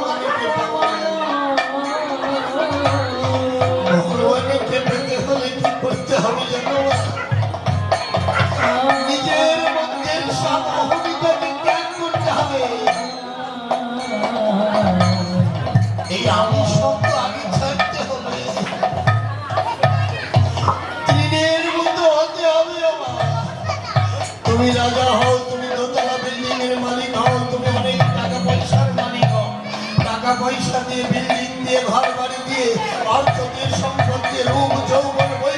Oh, my God. টাকা পয়সা দিয়ে, বিল্ডিং দিয়ে ঘর বাড়ি দিয়ে অর্থ দিয়ে সম্পদ দিয়ে রূপ যৌবন, বই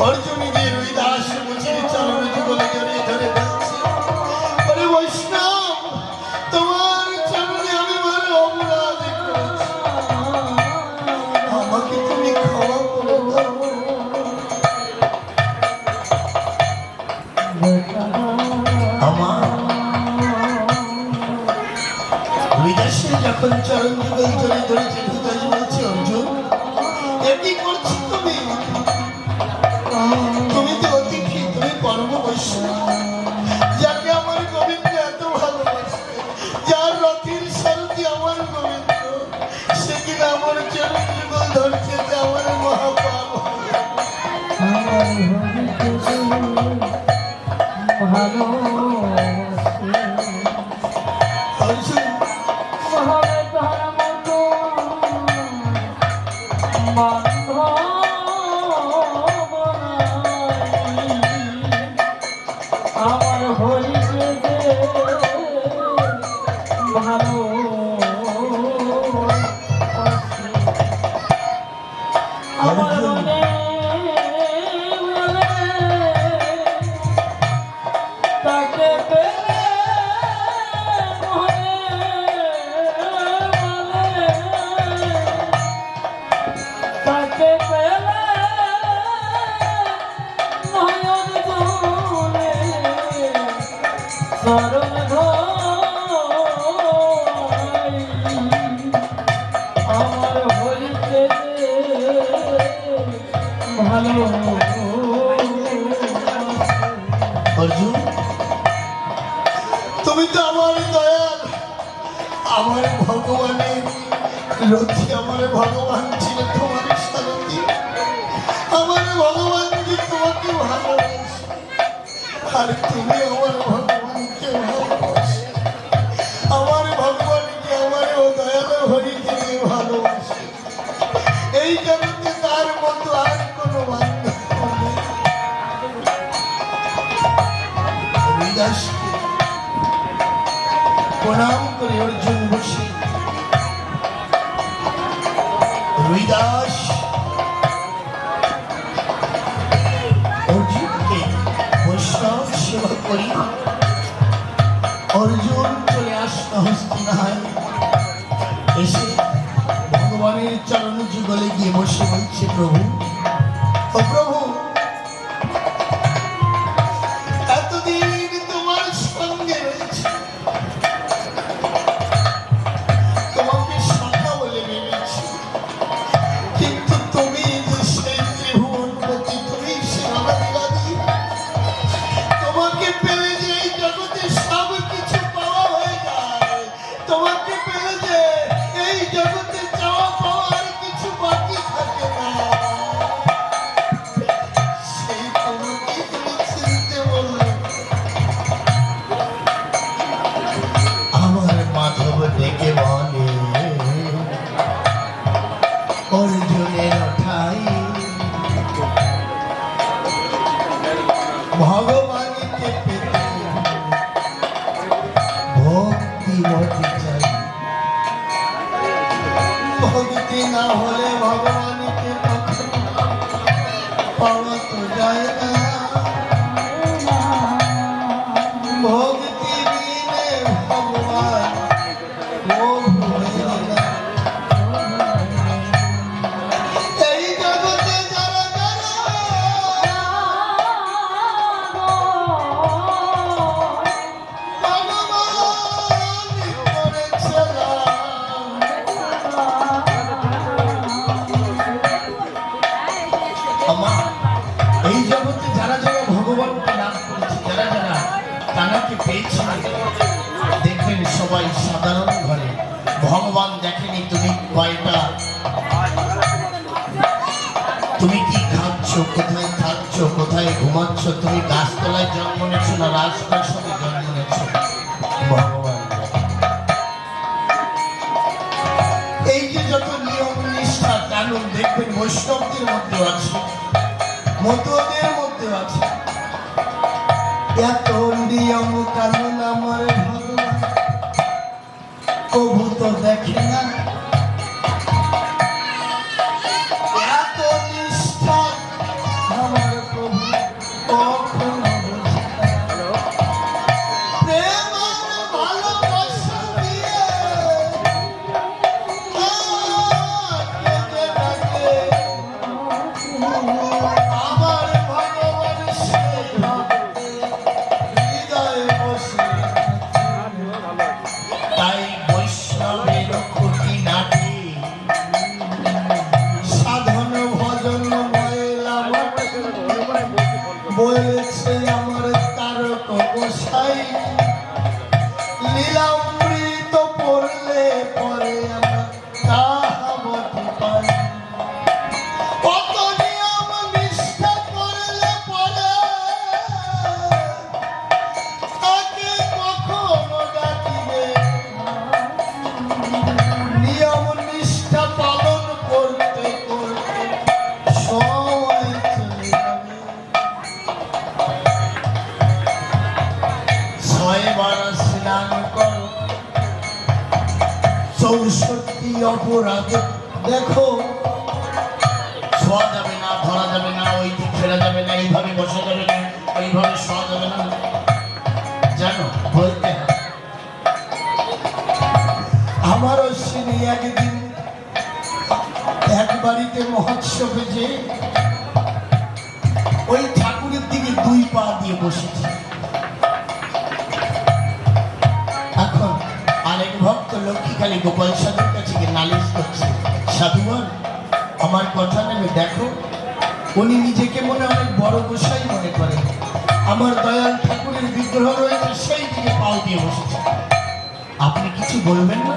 অর্জুনী দেবী দাস তুমি তো আমার দয়াল, আমার ভগবানের রথি আমার ভগবান ছিল তোমার আমার ভগবান কি তোমাকে ভালোবাসে, আর তুমি আমার এসে ভগবানের চরণ যুগলে গিয়ে বসে বলছে প্রভু ভক্তি না হলে ভগবানকে দেখবেন সবাই সাধারণ ঘরে। ভগবান দেখেনি তুমি কয়টা? তুমি কি খাচ্ছ? কোথায় থাকছ? কোথায় ঘুমাচ্ছ? তুমি গাছতলায় জন্ম নেছ না রাজপ্রাসাদে জন্ম নেছ ভগবান এই যে যত নিয়ম, নিষ্ঠা, কানুন, দেখবেন বৈষ্ণবদের মধ্যে আছে মতুয়াদের মধ্যে আছে। এত নিয়ম কানুন আমার ভগবান কবু তো দেখে না এইভাবে শোয়া যাবে না জানো, বলতে। আমারও সিনি একদিন এক বাড়িতে মহোৎসবে যে ওই ঠাকুরের দিকে দুই পা দিয়ে বসেছে এখন আরেক ভক্ত লক্ষ্মীকালী গোপাল সাধুর কাছে গিয়ে নালিশ করছে সাধুবান আমার কথা নেবে দেখো, উনি নিজেকে আমার দয়াল ঠাকুরের বিগ্রহ রয়েছে, সেই দিকে পাও দিয়ে বসেছে আপনি কিছু বলবেন না?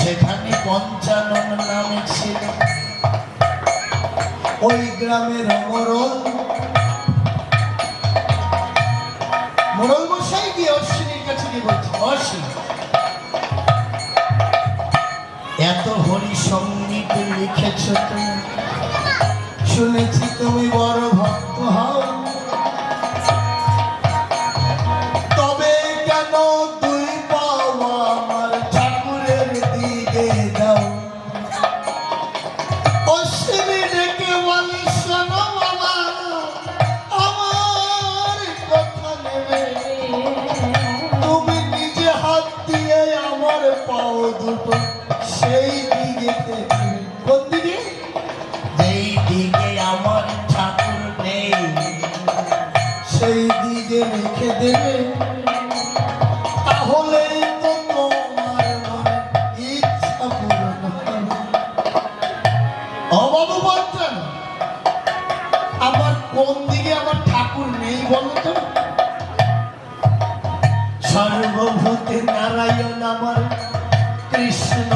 সেখানে পঞ্চানন নামে ছিল। ওই গ্রামের মরল। মোড়ল মশাই গিয়ে অশ্বিনীর কাছে গিয়ে বলছে, অশ্বিনী, এত হরি সংগীত লিখেছ তুমি? শুনেছি তুমি বড় ভক্ত হও। দিকে রেখে দেবে। তাহলে তো তোমার ইচ্ছা পূরণ অবাবু বলছেন আমার কোন দিকে আমার ঠাকুর নেই বলো তো? সর্বভূতে নারায়ণ আমার, কৃষ্ণ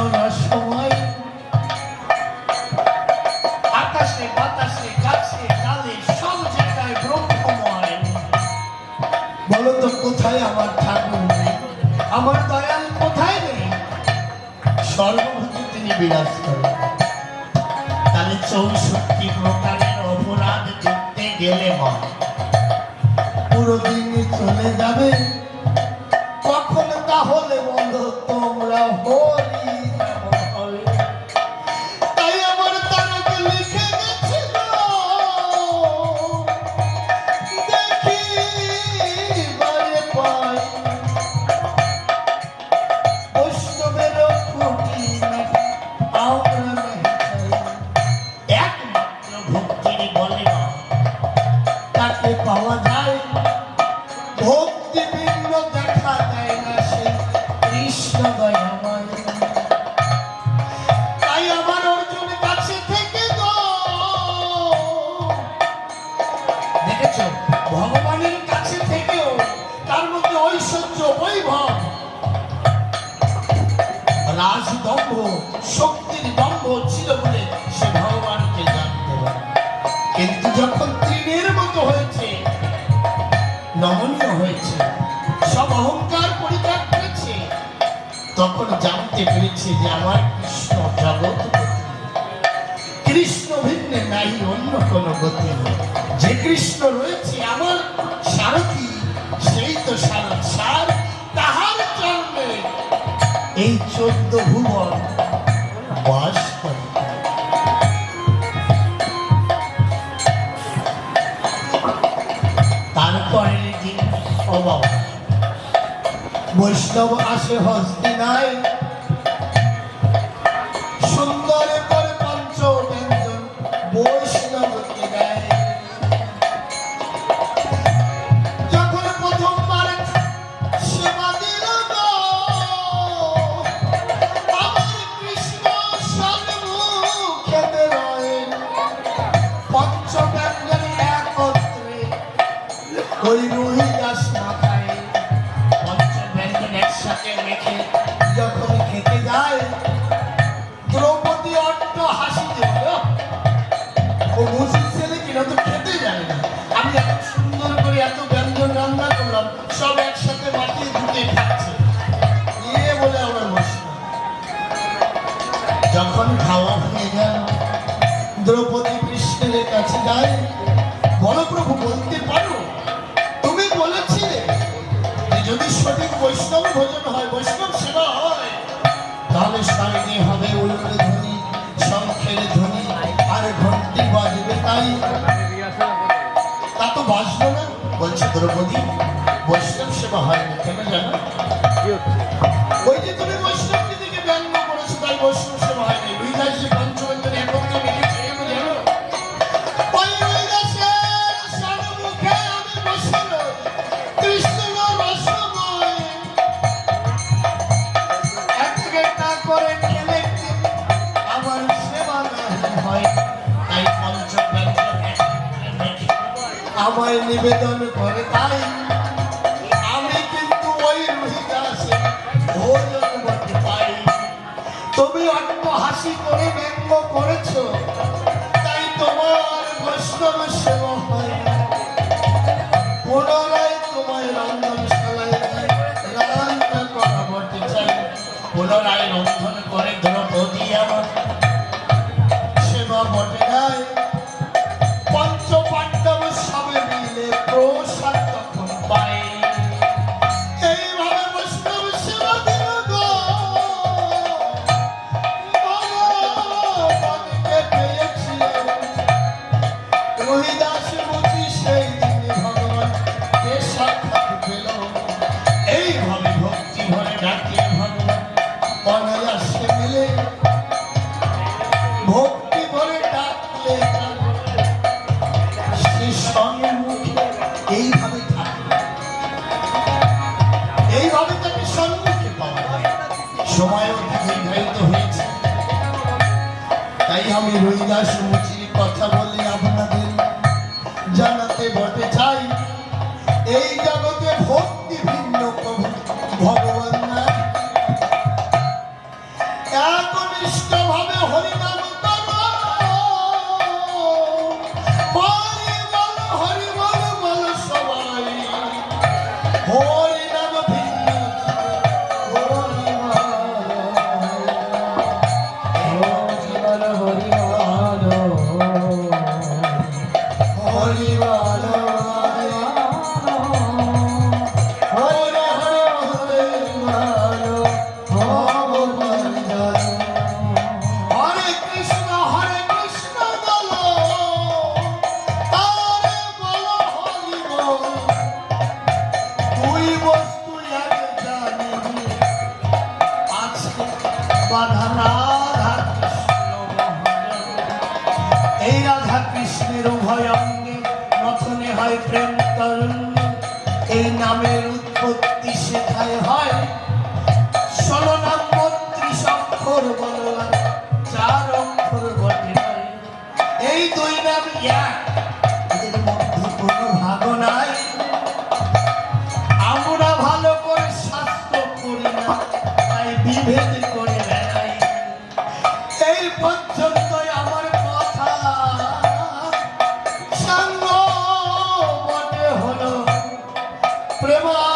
তো কোথায় আমার ঠাকুর আমার দয়াল কোথায় নেই? সর্বভূতি তিনি বিরাজ করেন। তাহলে চৌষট্টি প্রকারের অপরাধ করতে গেলে হয় পুরো দিন চলে যাবে। কখন তাহলে বলো তোমরা হো রাজদম্ভ, শক্তির দম্ভ ছিল বলে সে ভগবানকে জানতে কিন্তু যখন তৃণের মতো হয়েছে, নমনীয় হয়েছে, সব অহংকার পরিত্যাগ করেছে, তখন জানতে পেরেছে যে আমার কৃষ্ণ জগৎ কৃষ্ণ ভিন্ন নাই, অন্য কোনো গতি যে কৃষ্ণ রয়েছে আমার সারথী, সেই তো সারা সার এই চোদ্দ ভুবন বাস তারপরে অভাব বৈষ্ণব আসে হস্তি নাই যখন খাওয়া হয়ে গেল, দ্রৌপদী কৃষ্ণের কাছে যায় বলো প্রভু বলতে পারো, তুমি বলেছিলে যদি সঠিক বৈষ্ণব ভোজন হয়, বৈষ্ণব সেবা হয়, তাহলে সামনে হবে উল্লের ধ্বনি, শঙ্খের ধ্বনি, আর ঘন্টি বাজবে তাই। তা তো বাজলো না। বলছে, দ্রৌপদী, বৈষ্ণব সেবা হয় না কেন জানো? এই প্রেমানন্দে